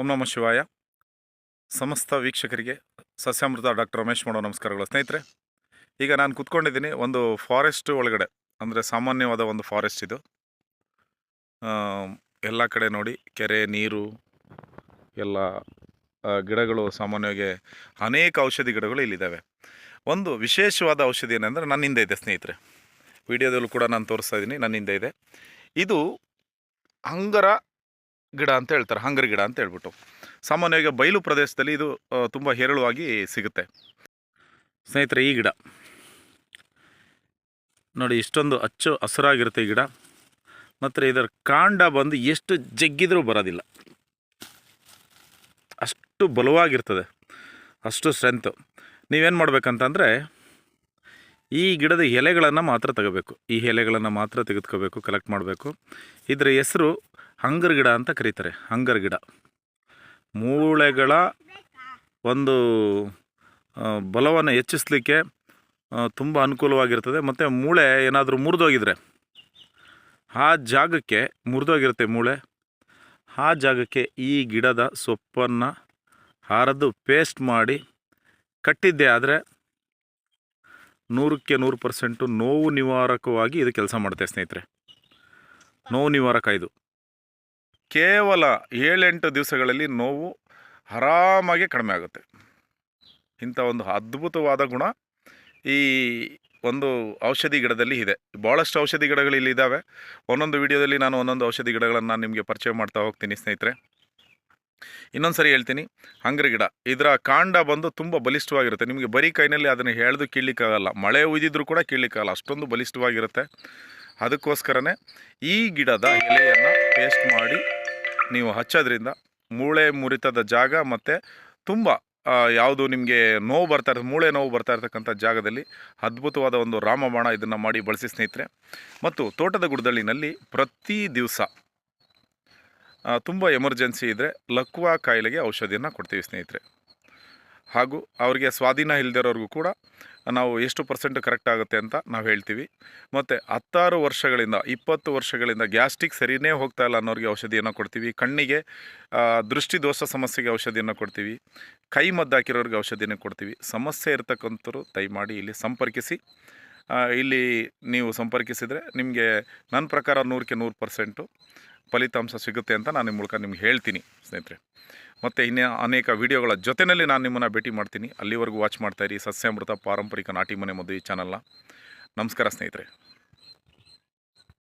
ಓಂ ನಮ ಶಿವಾಯ. ಸಮಸ್ತ ವೀಕ್ಷಕರಿಗೆ ಸಸ್ಯಾಮೃತ ಡಾಕ್ಟರ್ ರಮೇಶ್ ಮಾಡೋ ನಮಸ್ಕಾರಗಳು. ಸ್ನೇಹಿತರೆ, ಈಗ ನಾನು ಕೂತ್ಕೊಂಡಿದ್ದೀನಿ ಒಂದು ಫಾರೆಸ್ಟ್ ಒಳಗಡೆ, ಅಂದರೆ ಸಾಮಾನ್ಯವಾದ ಒಂದು ಫಾರೆಸ್ಟ್ ಇದು. ಎಲ್ಲ ಕಡೆ ನೋಡಿ, ಕೆರೆ, ನೀರು, ಎಲ್ಲ ಗಿಡಗಳು ಸಾಮಾನ್ಯವಾಗಿ ಅನೇಕ ಔಷಧಿ ಗಿಡಗಳು ಇಲ್ಲಿದ್ದಾವೆ. ಒಂದು ವಿಶೇಷವಾದ ಔಷಧಿ ಏನಂದರೆ ನನ್ನ ಹಿಂದೆ ಇದೆ ಸ್ನೇಹಿತರೆ. ವಿಡಿಯೋದಲ್ಲೂ ಕೂಡ ನಾನು ತೋರಿಸ್ತಾ ಇದ್ದೀನಿ ನನ್ನ ಹಿಂದೆ ಇದೆ. ಇದು ಹಂಗರ ಗಿಡ ಅಂತ ಹೇಳ್ತಾರೆ, ಹಂಗರಿ ಗಿಡ ಅಂತ ಹೇಳ್ಬಿಟ್ಟು. ಸಾಮಾನ್ಯವಾಗಿ ಬಯಲು ಪ್ರದೇಶದಲ್ಲಿ ಇದು ತುಂಬ ಹೇರಳವಾಗಿ ಸಿಗುತ್ತೆ. ಸ್ನೇಹಿತರೆ, ಈ ಗಿಡ. ನೋಡಿ, ಇಷ್ಟೊಂದು ಅಚ್ಚು ಹಸಿರಾಗಿರುತ್ತೆ ಈ ಗಿಡ. ಮತ್ತು ಇದರ ಕಾಂಡ ಬಂದು ಎಷ್ಟು ಜಗ್ಗಿದರೂ ಬರೋದಿಲ್ಲ. ಅಷ್ಟು ಬಲವಾಗಿರ್ತದೆ. ಅಷ್ಟು ಸ್ಟ್ರೆಂತು ನೀವೇನು ಮಾಡಬೇಕಂತಂದರೆ, ಈ ಗಿಡದ ಎಲೆಗಳನ್ನು ಮಾತ್ರ ತಗೋಬೇಕು. ಈ ಎಲೆಗಳನ್ನು ಮಾತ್ರ ತೆಗೆದುಕೋಬೇಕು ಕಲೆಕ್ಟ್ ಮಾಡಬೇಕು. ಇದರ ಹೆಸರು ಹಂಗರ್ ಗಿಡ ಅಂತ ಕರೀತಾರೆ, ಹಂಗರ್ ಗಿಡ. ಮೂಳೆಗಳ ಒಂದು ಬಲವನ್ನು ಹೆಚ್ಚಿಸಲಿಕ್ಕೆ ತುಂಬ ಅನುಕೂಲವಾಗಿರ್ತದೆ. ಮತ್ತು ಮೂಳೆ ಏನಾದರೂ ಮುರಿದೋಗಿದ್ರೆ, ಆ ಜಾಗಕ್ಕೆ ಮುರಿದೋಗಿರುತ್ತೆ ಮೂಳೆ. ಆ ಜಾಗಕ್ಕೆ ಈ ಗಿಡದ ಸೊಪ್ಪನ್ನು ಹಾರದ್ದು ಪೇಸ್ಟ್ ಮಾಡಿ ಕಟ್ಟಿದ್ದೆ ಆದರೆ ನೂರಕ್ಕೆ ನೂರು ಪರ್ಸೆಂಟು ನೋವು ನಿವಾರಕವಾಗಿ ಇದು ಕೆಲಸ ಮಾಡುತ್ತೆ ಸ್ನೇಹಿತರೆ. ನೋವು ನಿವಾರಕ ಇದು. ಕೇವಲ ಏಳೆಂಟು ದಿವಸಗಳಲ್ಲಿ ನೋವು ಆರಾಮಾಗಿ ಕಡಿಮೆ ಆಗುತ್ತೆ. ಇಂಥ ಒಂದು ಅದ್ಭುತವಾದ ಗುಣ ಈ ಒಂದು ಔಷಧಿ ಗಿಡದಲ್ಲಿ ಇದೆ. ಭಾಳಷ್ಟು ಔಷಧಿ ಗಿಡಗಳು ಇಲ್ಲಿ ಇದ್ದಾವೆ. ಒಂದೊಂದು ವಿಡಿಯೋದಲ್ಲಿ ನಾನು ಒಂದೊಂದು ಔಷಧಿ ಗಿಡಗಳನ್ನು ನಾನು ನಿಮಗೆ ಪರಿಚಯ ಮಾಡ್ತಾ ಹೋಗ್ತೀನಿ ಸ್ನೇಹಿತರೆ. ಇನ್ನೊಂದು ಸರಿ ಹೇಳ್ತೀನಿ, ಹಂಗ್ರಿ ಗಿಡ, ಇದರ ಕಾಂಡ ಬಂದು ತುಂಬ ಬಲಿಷ್ಠವಾಗಿರುತ್ತೆ. ನಿಮಗೆ ಬರೀ ಕೈನಲ್ಲಿ ಅದನ್ನು ಎಳೆದು ಕೀಳಲಿಕ್ಕಾಗಲ್ಲ. ಮಳೆ ಉಯ್ದಿದ್ರು ಕೂಡ ಕೀಳಲಿಕ್ಕಾಗಲ್ಲ. ಅಷ್ಟೊಂದು ಬಲಿಷ್ಠವಾಗಿರುತ್ತೆ. ಅದಕ್ಕೋಸ್ಕರನೇ ಈ ಗಿಡದ ಎಲೆಯನ್ನು ಪೇಸ್ಟ್ ಮಾಡಿ ನೀವು ಹಚ್ಚೋದ್ರಿಂದ ಮೂಳೆ ಮುರಿತದ ಜಾಗ ಮತ್ತು ತುಂಬ ಯಾವುದು ನಿಮಗೆ ನೋವು ಬರ್ತಾ ಇರ್ತದೆ ಮೂಳೆ ನೋವು ಬರ್ತಾ ಇರ್ತಕ್ಕಂಥ ಜಾಗದಲ್ಲಿ ಅದ್ಭುತವಾದ ಒಂದು ರಾಮಬಾಣ ಇದನ್ನು ಮಾಡಿ ಬಳಸಿ ಸ್ನೇಹಿತರೆ. ಮತ್ತು ತೋಟದ ಗುಡ್ದಳ್ಳಿನಲ್ಲಿ ಪ್ರತಿ ದಿವಸ ತುಂಬ ಎಮರ್ಜೆನ್ಸಿ ಇದ್ದರೆ ಲಕ್ವಾ ಕಾಯಿಲೆಗೆ ಔಷಧಿಯನ್ನು ಕೊಡ್ತೀವಿ ಸ್ನೇಹಿತರೆ. ಹಾಗೂ ಅವರಿಗೆ ಸ್ವಾಧೀನ ಇಲ್ಲದಿರೋರ್ಗೂ ಕೂಡ ನಾವು ಎಷ್ಟು ಪರ್ಸೆಂಟ್ ಕರೆಕ್ಟ್ ಆಗುತ್ತೆ ಅಂತ ನಾವು ಹೇಳ್ತೀವಿ. ಮತ್ತು ಹತ್ತಾರು ವರ್ಷಗಳಿಂದ, ಇಪ್ಪತ್ತು ವರ್ಷಗಳಿಂದ ಗ್ಯಾಸ್ಟ್ರಿಕ್ ಸರಿಯೇ ಹೋಗ್ತಾ ಇಲ್ಲ ಅನ್ನೋರಿಗೆ ಔಷಧಿಯನ್ನು ಕೊಡ್ತೀವಿ. ಕಣ್ಣಿಗೆ ದೃಷ್ಟಿದೋಷ ದೃಷ್ಟಿ ದೋಷ ಸಮಸ್ಯೆಗೆ ಔಷಧಿಯನ್ನು ಕೊಡ್ತೀವಿ. ಕೈ ಮದ್ದಾಕಿರೋರಿಗೆ ಔಷಧಿಯನ್ನು ಕೊಡ್ತೀವಿ. ಸಮಸ್ಯೆ ಇರ್ತಕ್ಕಂಥವ್ರು ದಯಮಾಡಿ ಇಲ್ಲಿ ಸಂಪರ್ಕಿಸಿ. ಇಲ್ಲಿ ನೀವು ಸಂಪರ್ಕಿಸಿದರೆ ನಿಮಗೆ ನನ್ನ ಪ್ರಕಾರ ನೂರಕ್ಕೆ ನೂರು ಪರ್ಸೆಂಟು ಫಲಿತಾಂಶ ಸಿಗುತ್ತೆ ಅಂತ ನಾನು ನಿಮ್ಮ ಮೂಲಕ ನಿಮ್ಗೆ ಹೇಳ್ತೀನಿ ಸ್ನೇಹಿತರೆ. ಮತ್ತು ಇನ್ನೇ ಅನೇಕ ವಿಡಿಯೋಗಳ ಜೊತೆಯಲ್ಲಿ ನಾನು ನಿಮ್ಮನ್ನು ಭೇಟಿ ಮಾಡ್ತೀನಿ. ಅಲ್ಲಿವರೆಗೂ ವಾಚ್ ಮಾಡ್ತಾಯಿರಿ ಸಸ್ಯಾಮೃತ ಪಾರಂಪರಿಕ ನಾಟಿ ಮನೆ ಮದುವೆ ಚಾನಲ್ನ. ನಮಸ್ಕಾರ ಸ್ನೇಹಿತರೆ.